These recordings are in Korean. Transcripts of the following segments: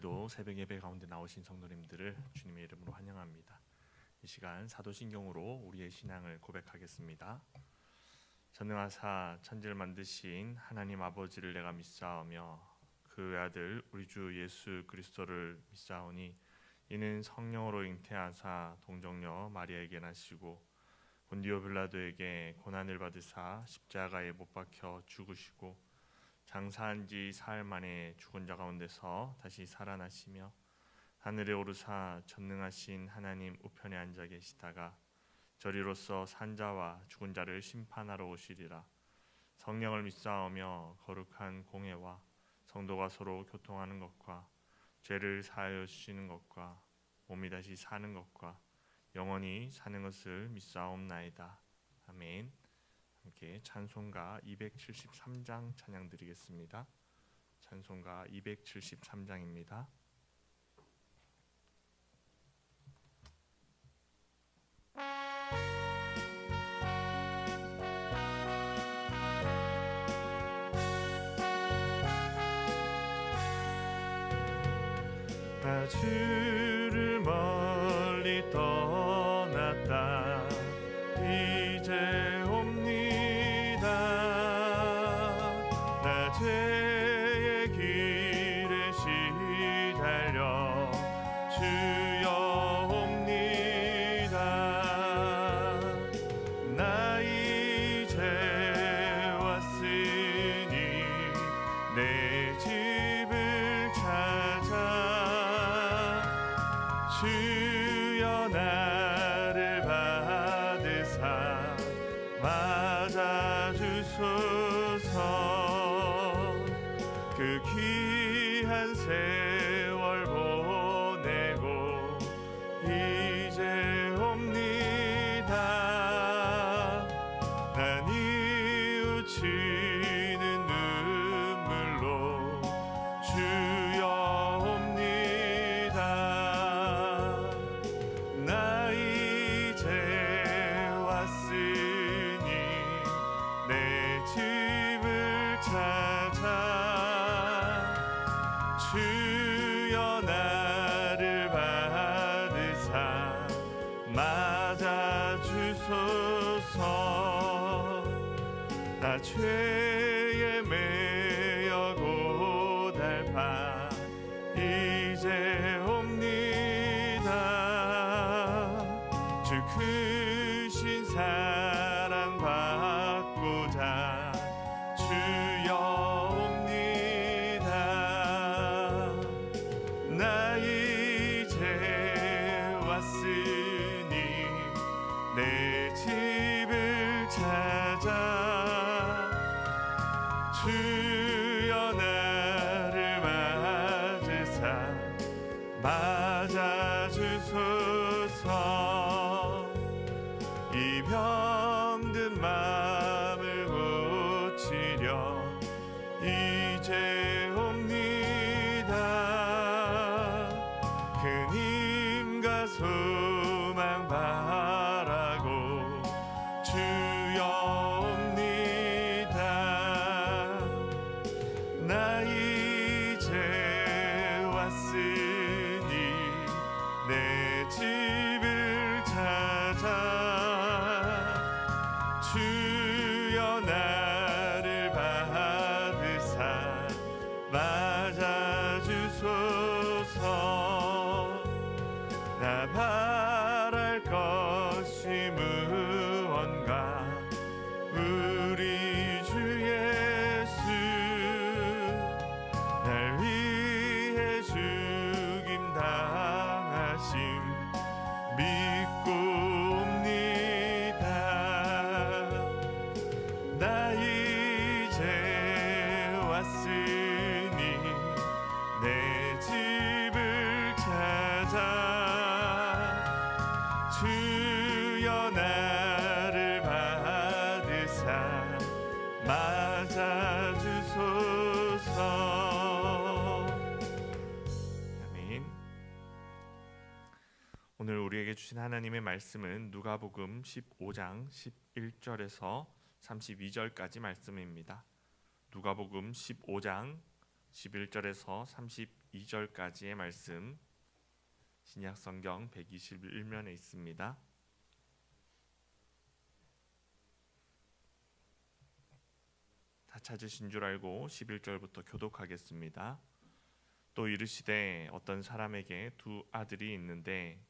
오늘도 새벽 예배 가운데 나오신 성도님들을 주님의 이름으로 환영합니다. 이 시간 사도신경으로 우리의 신앙을 고백하겠습니다. 전능하사 천지를 만드신 하나님 아버지를 내가 믿사오며 그 외아들 우리 주 예수 그리스도를 믿사오니 이는 성령으로 잉태하사 동정녀 마리아에게 나시고 본디오 빌라도에게 고난을 받으사 십자가에 못 박혀 죽으시고 장사한 지 사흘 만에 죽은 자 가운데서 다시 살아나시며 하늘에 오르사 전능하신 하나님 우편에 앉아 계시다가 저리로서 산자와 죽은 자를 심판하러 오시리라 성령을 믿사오며 거룩한 공회와 성도가 서로 교통하는 것과 죄를 사하여 주시는 것과 몸이 다시 사는 것과 영원히 사는 것을 믿사옵나이다 아멘. 함께 찬송가 273장 찬양 드리겠습니다. 찬송가 273장입니다. 나주 왔으니 내 집을 찾아 주 주신 하나님의 말씀은 누가복음 15장 11절에서 32절까지 말씀입니다. 누가복음 15장 11절에서 32절까지의 말씀 신약 성경 121면에 있습니다. 다 찾으신 줄 알고 11절부터 교독하겠습니다. 또 이르시되 어떤 사람에게 두 아들이 있는데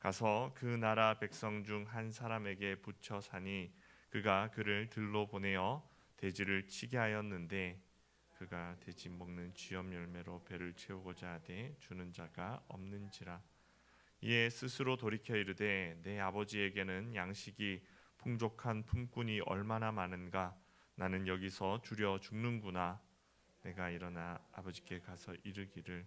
가서 그 나라 백성 중 한 사람에게 붙여 사니 그가 그를 들로 보내어 돼지를 치게 하였는데 그가 돼지 먹는 쥐염 열매로 배를 채우고자 하되 주는 자가 없는지라. 이에 스스로 돌이켜 이르되 내 아버지에게는 양식이 풍족한 품꾼이 얼마나 많은가? 나는 여기서 줄여 죽는구나. 내가 일어나 아버지께 가서 이르기를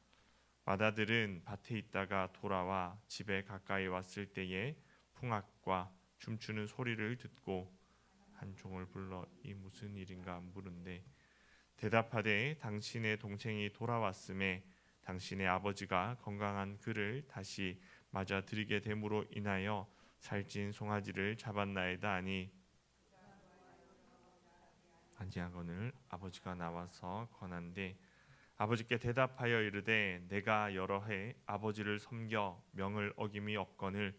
마다들은 밭에 있다가 돌아와 집에 가까이 왔을 때에 풍악과 춤추는 소리를 듣고 한 종을 불러 이 무슨 일인가 물은데 대답하되 당신의 동생이 돌아왔음에 당신의 아버지가 건강한 그를 다시 맞아 드리게 됨으로 인하여 살찐 송아지를 잡았나이다 하니 아니하거늘 아버지가 나와서 권한데 아버지께 대답하여 이르되 내가 여러 해 아버지를 섬겨 명을 어김이 없거늘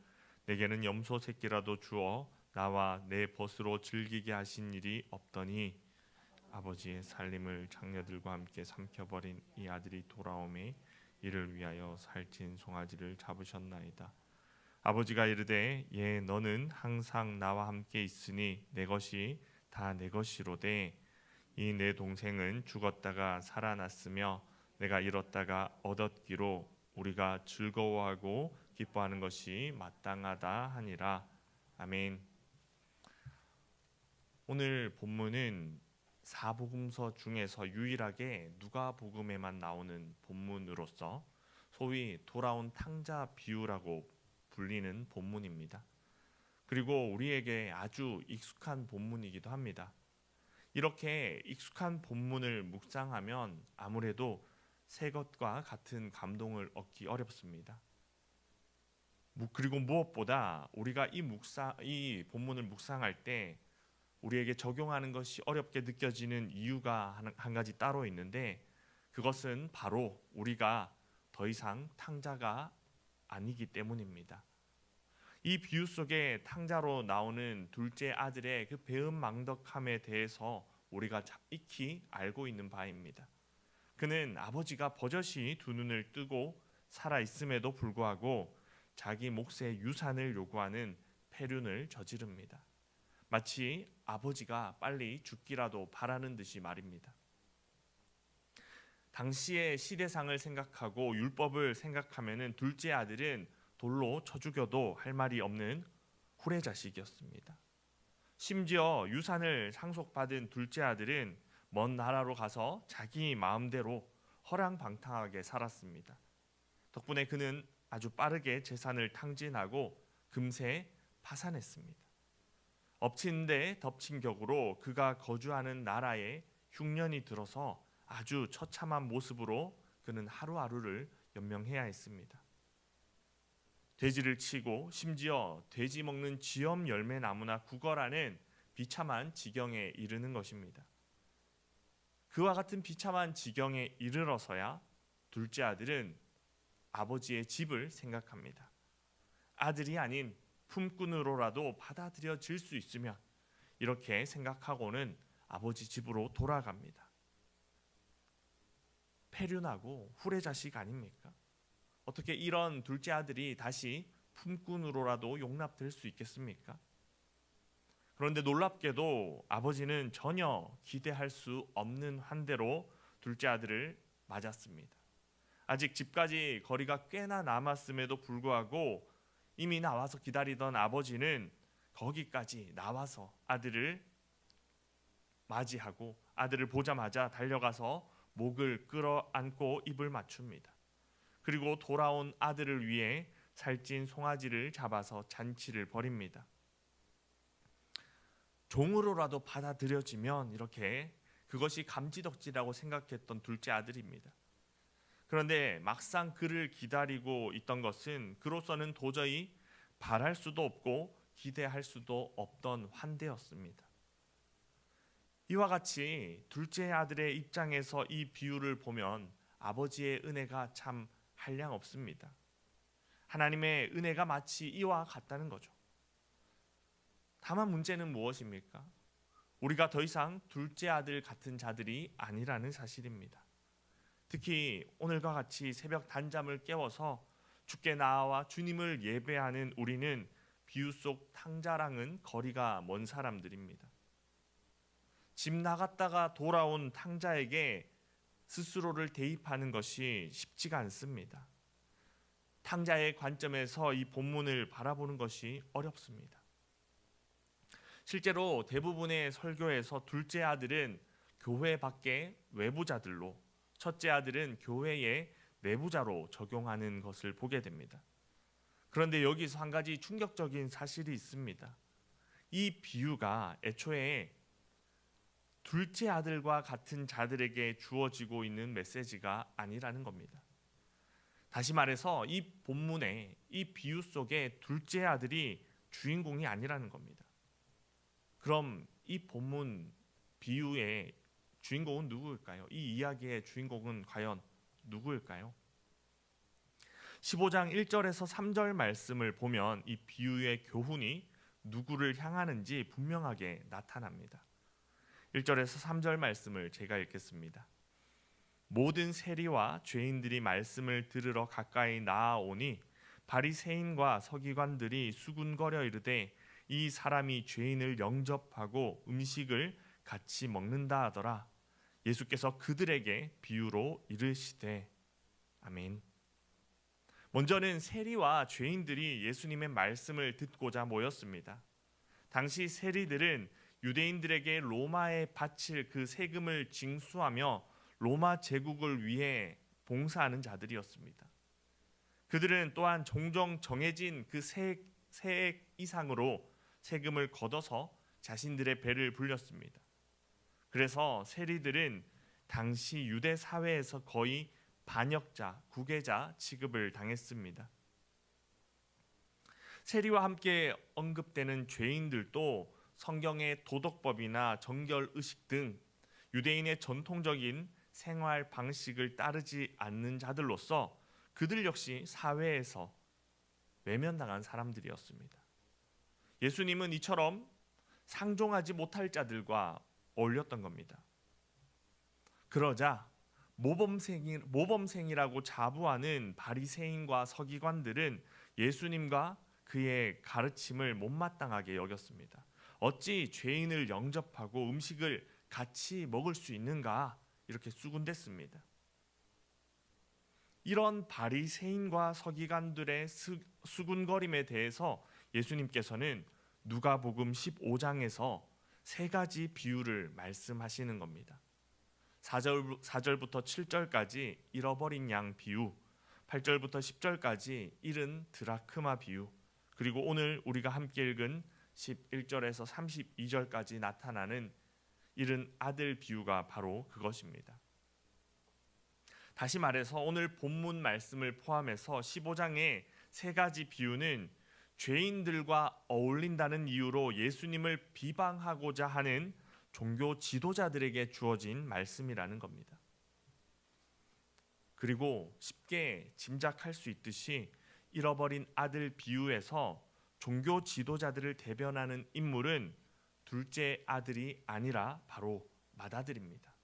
내게는 염소 새끼라도 주어 나와 내 벗으로 즐기게 하신 일이 없더니 아버지의 살림을 장녀들과 함께 삼켜버린 이 아들이 돌아오매 이를 위하여 살찐 송아지를 잡으셨나이다. 아버지가 이르되 예 너는 항상 나와 함께 있으니 내 것이 다 내 것이로되 이 내 동생은 죽었다가 살아났으며 내가 잃었다가 얻었기로 우리가 즐거워하고 기뻐하는 것이 마땅하다 하니라 아멘. 오늘 본문은 사복음서 중에서 유일하게 누가복음에만 나오는 본문으로서 소위 돌아온 탕자 비유라고 불리는 본문입니다. 그리고 우리에게 아주 익숙한 본문이기도 합니다. 이렇게 익숙한 본문을 묵상하면 아무래도 새 것과 같은 감동을 얻기 어렵습니다. 그리고 무엇보다 우리가 이 묵상 이 본문을 묵상할 때 우리에게 적용하는 것이 어렵게 느껴지는 이유가 한 가지 따로 있는데 그것은 바로 우리가 더 이상 탕자가 아니기 때문입니다. 이 비유 속에 탕자로 나오는 둘째 아들의 그 배은망덕함에 대해서 우리가 익히 알고 있는 바입니다. 그는 아버지가 버젓이 두 눈을 뜨고 살아 있음에도 불구하고 자기 몫의 유산을 요구하는 폐륜을 저지릅니다. 마치 아버지가 빨리 죽기라도 바라는 듯이 말입니다. 당시의 시대상을 생각하고 율법을 생각하면은 둘째 아들은 돌로 쳐 죽여도 할 말이 없는 후레 자식이었습니다. 심지어 유산을 상속받은 둘째 아들은 먼 나라로 가서 자기 마음대로 허랑방탕하게 살았습니다. 덕분에 그는 아주 빠르게 재산을 탕진하고 금세 파산했습니다. 엎친 데 덮친 격으로 그가 거주하는 나라에 흉년이 들어서 아주 처참한 모습으로 그는 하루하루를 연명해야 했습니다. 돼지를 치고 심지어 돼지 먹는 쥐엄 열매 나무나 구걸하는 비참한 지경에 이르는 것입니다. 그와 같은 비참한 지경에 이르러서야 둘째 아들은 아버지의 집을 생각합니다. 아들이 아닌 품꾼으로라도 받아들여질 수 있으면 이렇게 생각하고는 아버지 집으로 돌아갑니다. 폐륜하고 후레자식 아닙니까? 어떻게 이런 둘째 아들이 다시 품꾼으로라도 용납될 수 있겠습니까? 그런데 놀랍게도 아버지는 전혀 기대할 수 없는 환대로 둘째 아들을 맞았습니다. 아직 집까지 거리가 꽤나 남았음에도 불구하고 이미 나와서 기다리던 아버지는 거기까지 나와서 아들을 맞이하고 아들을 보자마자 달려가서 목을 끌어안고 입을 맞춥니다. 그리고 돌아온 아들을 위해 살찐 송아지를 잡아서 잔치를 벌입니다. 종으로라도 받아들여지면 이렇게 그것이 감지덕지라고 생각했던 둘째 아들입니다. 그런데 막상 그를 기다리고 있던 것은 그로서는 도저히 바랄 수도 없고 기대할 수도 없던 환대였습니다. 이와 같이 둘째 아들의 입장에서 이 비유를 보면 아버지의 은혜가 참 한량 없습니다. 하나님의 은혜가 마치 이와 같다는 거죠. 다만 문제는 무엇입니까? 우리가 더 이상 둘째 아들 같은 자들이 아니라는 사실입니다. 특히 오늘과 같이 새벽 단잠을 깨워서 주께 나와 주님을 예배하는 우리는 비유 속 탕자랑은 거리가 먼 사람들입니다. 집 나갔다가 돌아온 탕자에게 스스로를 대입하는 것이 쉽지가 않습니다. 탕자의 관점에서 이 본문을 바라보는 것이 어렵습니다. 실제로 대부분의 설교에서 둘째 아들은 교회 밖의 외부자들로 첫째 아들은 교회의 내부자로 적용하는 것을 보게 됩니다. 그런데 여기서 한 가지 충격적인 사실이 있습니다. 이 비유가 애초에 둘째 아들과 같은 자들에게 주어지고 있는 메시지가 아니라는 겁니다. 다시 말해서 이 본문의 이 비유 속에 둘째 아들이 주인공이 아니라는 겁니다. 그럼 이 본문 비유의 주인공은 누구일까요? 이 이야기의 주인공은 과연 누구일까요? 15장 1절에서 3절 말씀을 보면 이 비유의 교훈이 누구를 향하는지 분명하게 나타납니다. 1절에서 3절 말씀을 제가 읽겠습니다. 모든 세리와 죄인들이 말씀을 들으러 가까이 나아오니 바리새인과 서기관들이 수군거려 이르되 이 사람이 죄인을 영접하고 음식을 같이 먹는다 하더라. 예수께서 그들에게 비유로 이르시되 아멘. 먼저는 세리와 죄인들이 예수님의 말씀을 듣고자 모였습니다. 당시 세리들은 유대인들에게 로마에 바칠 그 세금을 징수하며 로마 제국을 위해 봉사하는 자들이었습니다. 그들은 또한 종종 정해진 그 세액 이상으로 세금을 걷어서 자신들의 배를 불렸습니다. 그래서 세리들은 당시 유대 사회에서 거의 반역자, 구계자 취급을 당했습니다. 세리와 함께 언급되는 죄인들도 성경의 도덕법이나 정결 의식 등 유대인의 전통적인 생활 방식을 따르지 않는 자들로서 그들 역시 사회에서 외면당한 사람들이었습니다. 예수님은 이처럼 상종하지 못할 자들과 어울렸던 겁니다. 그러자 모범생이, 모범생이라고 자부하는 바리새인과 서기관들은 예수님과 그의 가르침을 못마땅하게 여겼습니다. 어찌 죄인을 영접하고 음식을 같이 먹을 수 있는가 이렇게 수군댔습니다. 이런 바리새인과 서기관들의 수군거림에 대해서 예수님께서는 누가복음 15장에서 세 가지 비유를 말씀하시는 겁니다. 4절, 4절부터 7절까지 잃어버린 양 비유, 8절부터 10절까지 잃은 드라크마 비유, 그리고 오늘 우리가 함께 읽은 11절에서 32절까지 나타나는 잃은 아들 비유가 바로 그것입니다. 다시 말해서 오늘 본문 말씀을 포함해서 15장에 세 가지 비유는 죄인들과 어울린다는 이유로 예수님을 비방하고자 하는 종교 지도자들에게 주어진 말씀이라는 겁니다. 그리고 쉽게 짐작할 수 있듯이 잃어버린 아들 비유에서 종교 지도자들을 대변하는 인물은 둘째 아들이 아니라 바로 맏아들입니다.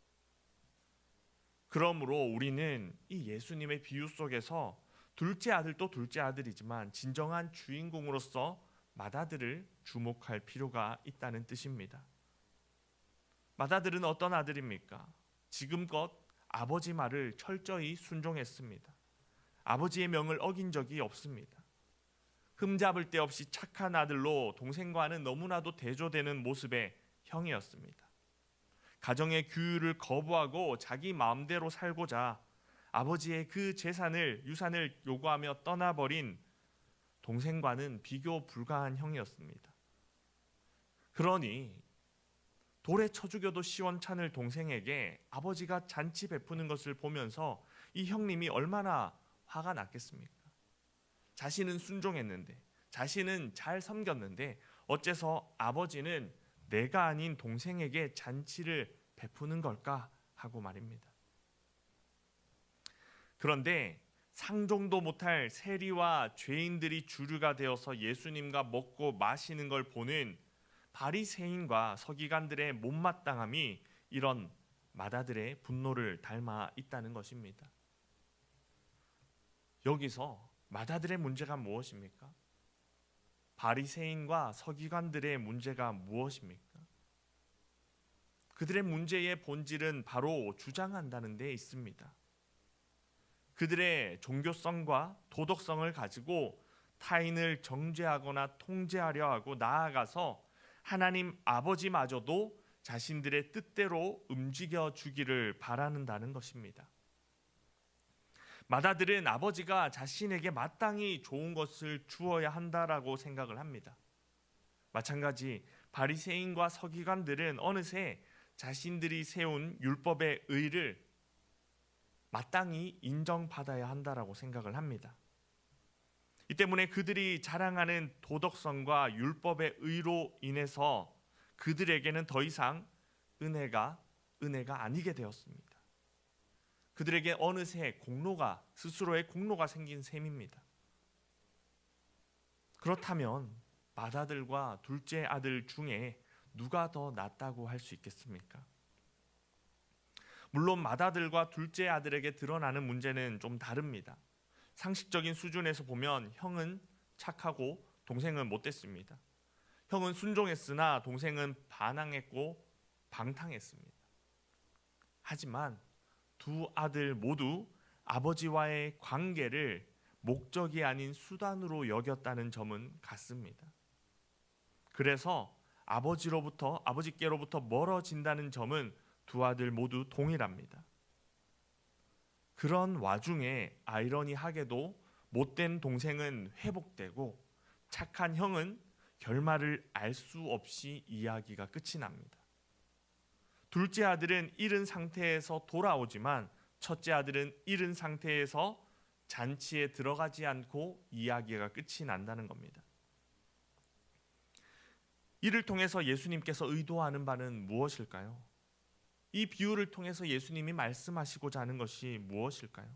그러므로 우리는 이 예수님의 비유 속에서 둘째 아들도 둘째 아들이지만 진정한 주인공으로서 맏아들을 주목할 필요가 있다는 뜻입니다. 맏아들은 어떤 아들입니까? 지금껏 아버지 말을 철저히 순종했습니다. 아버지의 명을 어긴 적이 없습니다. 흠잡을 데 없이 착한 아들로 동생과는 너무나도 대조되는 모습의 형이었습니다. 가정의 규율을 거부하고 자기 마음대로 살고자 아버지의 그 재산을 유산을 요구하며 떠나버린 동생과는 비교 불가한 형이었습니다. 그러니 돌에 쳐 죽여도 시원찮을 동생에게 아버지가 잔치 베푸는 것을 보면서 이 형님이 얼마나 화가 났겠습니까? 자신은 순종했는데 자신은 잘 섬겼는데 어째서 아버지는 내가 아닌 동생에게 잔치를 베푸는 걸까 하고 말입니다. 그런데 상종도 못할 세리와 죄인들이 주류가 되어서 예수님과 먹고 마시는 걸 보는 바리새인과 서기관들의 못마땅함이 이런 마다들의 분노를 닮아 있다는 것입니다. 여기서 마다들의 문제가 무엇입니까? 바리새인과 서기관들의 문제가 무엇입니까? 그들의 문제의 본질은 바로 주장한다는 데 있습니다. 그들의 종교성과 도덕성을 가지고 타인을 정죄하거나 통제하려 하고 나아가서 하나님 아버지마저도 자신들의 뜻대로 움직여 주기를 바라는다는 것입니다. 마다들은 아버지가 자신에게 마땅히 좋은 것을 주어야 한다라고 생각을 합니다. 마찬가지 바리새인과 서기관들은 어느새 자신들이 세운 율법의 의를 마땅히 인정받아야 한다라고 생각을 합니다. 이 때문에 그들이 자랑하는 도덕성과 율법의 의로 인해서 그들에게는 더 이상 은혜가 은혜가 아니게 되었습니다. 그들에게 어느새 공로가 스스로의 공로가 생긴 셈입니다. 그렇다면 맏아들과 둘째 아들 중에 누가 더 낫다고 할 수 있겠습니까? 물론 맏아들과 둘째 아들에게 드러나는 문제는 좀 다릅니다. 상식적인 수준에서 보면 형은 착하고 동생은 못됐습니다. 형은 순종했으나 동생은 반항했고 방탕했습니다. 하지만 두 아들 모두 아버지와의 관계를 목적이 아닌 수단으로 여겼다는 점은 같습니다. 그래서 아버지로부터 아버지께로부터 멀어진다는 점은 두 아들 모두 동일합니다. 그런 와중에 아이러니하게도 못된 동생은 회복되고 착한 형은 결말을 알 수 없이 이야기가 끝이 납니다. 둘째 아들은 잃은 상태에서 돌아오지만 첫째 아들은 잃은 상태에서 잔치에 들어가지 않고 이야기가 끝이 난다는 겁니다. 이를 통해서 예수님께서 의도하는 바는 무엇일까요? 이 비유를 통해서 예수님이 말씀하시고자 하는 것이 무엇일까요?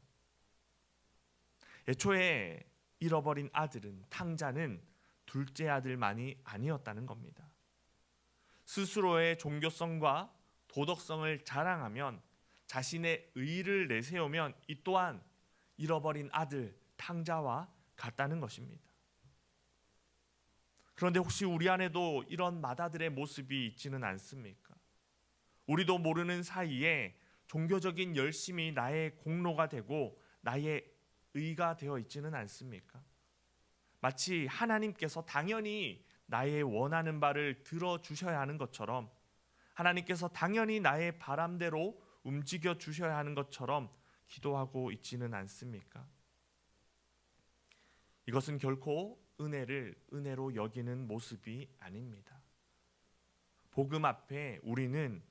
애초에 잃어버린 아들은 탕자는 둘째 아들만이 아니었다는 겁니다. 스스로의 종교성과 도덕성을 자랑하면 자신의 의를 내세우면 이 또한 잃어버린 아들 탕자와 같다는 것입니다. 그런데 혹시 우리 안에도 이런 맏아들의 모습이 있지는 않습니까? 우리도 모르는 사이에 종교적인 열심이 나의 공로가 되고 나의 의가 되어 있지는 않습니까? 마치 하나님께서 당연히 나의 원하는 바를 들어 주셔야 하는 것처럼 하나님께서 당연히 나의 바람대로 움직여 주셔야 하는 것처럼 기도하고 있지는 않습니까? 이것은 결코 은혜를 은혜로 여기는 모습이 아닙니다. 복음 앞에 우리는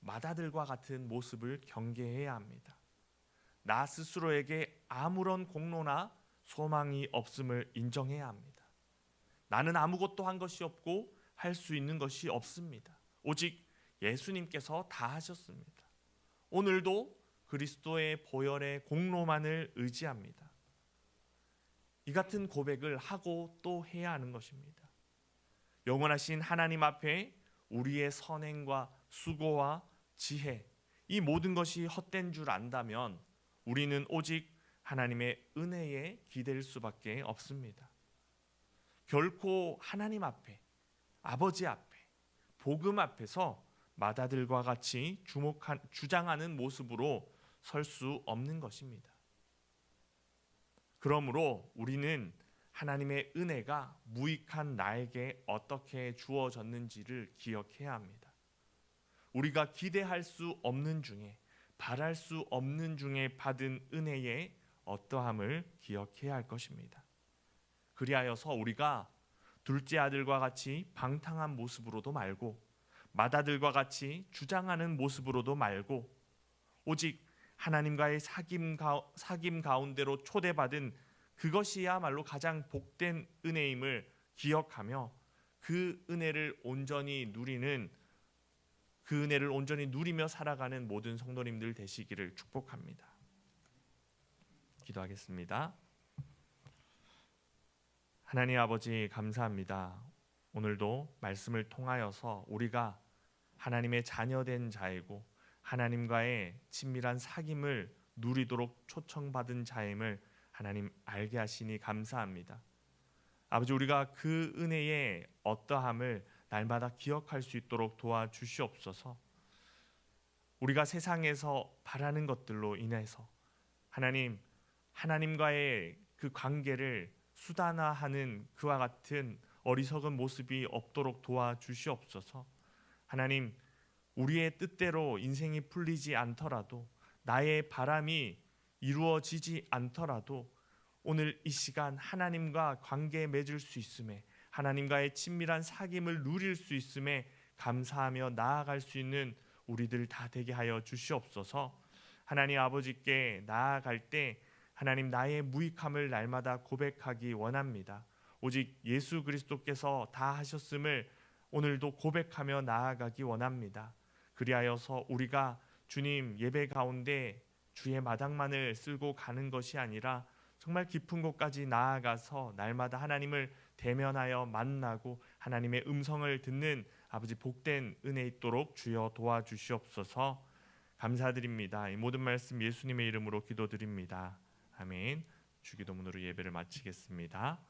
마다들과 같은 모습을 경계해야 합니다. 나 스스로에게 아무런 공로나 소망이 없음을 인정해야 합니다. 나는 아무것도 한 것이 없고 할 수 있는 것이 없습니다. 오직 예수님께서 다 하셨습니다. 오늘도 그리스도의 보혈의 공로만을 의지합니다. 이 같은 고백을 하고 또 해야 하는 것입니다. 영원하신 하나님 앞에 우리의 선행과 수고와 지혜 이 모든 것이 헛된 줄 안다면 우리는 오직 하나님의 은혜에 기댈 수밖에 없습니다. 결코 하나님 앞에 아버지 앞에 복음 앞에서 마다들과 같이 주목한 주장하는 모습으로 설 수 없는 것입니다. 그러므로 우리는 하나님의 은혜가 무익한 나에게 어떻게 주어졌는지를 기억해야 합니다. 우리가 기대할 수 없는 중에 바랄 수 없는 중에 받은 은혜의 어떠함을 기억해야 할 것입니다. 그리하여서 우리가 둘째 아들과 같이 방탕한 모습으로도 말고 맏아들과 같이 주장하는 모습으로도 말고 오직 하나님과의 사귐, 가, 사귐 가운데로 초대받은 그것이야말로 가장 복된 은혜임을 기억하며 그 은혜를 온전히 누리는 그 은혜를 온전히 누리며 살아가는 모든 성도님들 되시기를 축복합니다. 기도하겠습니다. 하나님 아버지 감사합니다. 오늘도 말씀을 통하여서 우리가 하나님의 자녀된 자이고 하나님과의 친밀한 사귐을 누리도록 초청받은 자임을 하나님 알게 하시니 감사합니다. 아버지 우리가 그 은혜의 어떠함을 날마다 기억할 수 있도록 도와주시옵소서. 우리가 세상에서 바라는 것들로 인해서 하나님 하나님과의 그 관계를 수단화하는 그와 같은 어리석은 모습이 없도록 도와주시옵소서. 하나님 우리의 뜻대로 인생이 풀리지 않더라도 나의 바람이 이루어지지 않더라도 오늘 이 시간 하나님과 관계 맺을 수 있음에 하나님과의 친밀한 사귐을 누릴 수 있음에 감사하며 나아갈 수 있는 우리들 다 되게 하여 주시옵소서. 하나님 아버지께 나아갈 때 하나님 나의 무익함을 날마다 고백하기 원합니다. 오직 예수 그리스도께서 다 하셨음을 오늘도 고백하며 나아가기 원합니다. 그리하여서 우리가 주님 예배 가운데 주의 마당만을 쓸고 가는 것이 아니라 정말 깊은 곳까지 나아가서 날마다 하나님을 대면하여 만나고 하나님의 음성을 듣는 아버지 복된 은혜 있도록 주여 도와주시옵소서 감사드립니다. 이 모든 말씀 예수님의 이름으로 기도드립니다. 아멘. 주기도문으로 예배를 마치겠습니다.